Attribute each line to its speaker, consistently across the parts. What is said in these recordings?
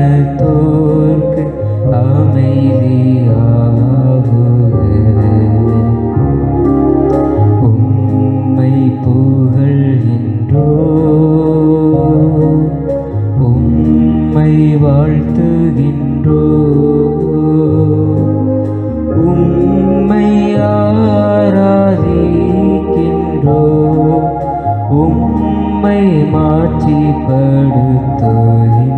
Speaker 1: மனத்தோர்க்கு அமைதியாகுக உம்மை புகழ்கின்றோ உம்மை வாழ்த்துகின்றோ உம்மை ஆராதிக்கின்றோ உம்மை மாற்றிப்படுத்தோயின்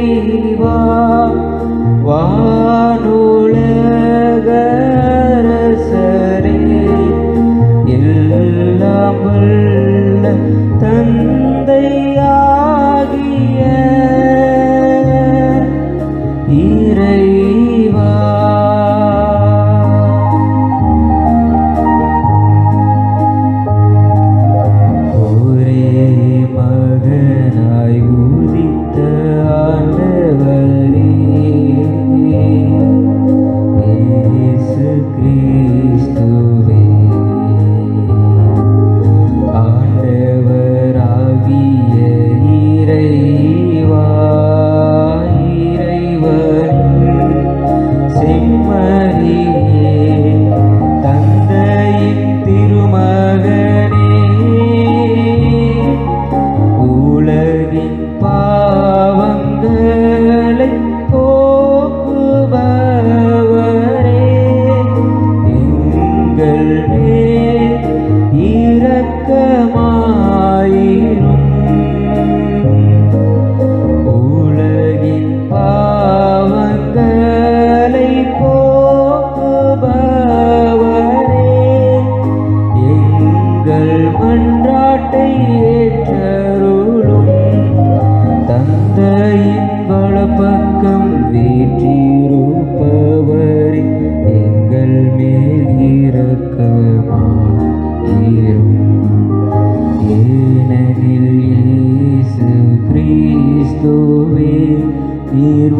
Speaker 1: நீர்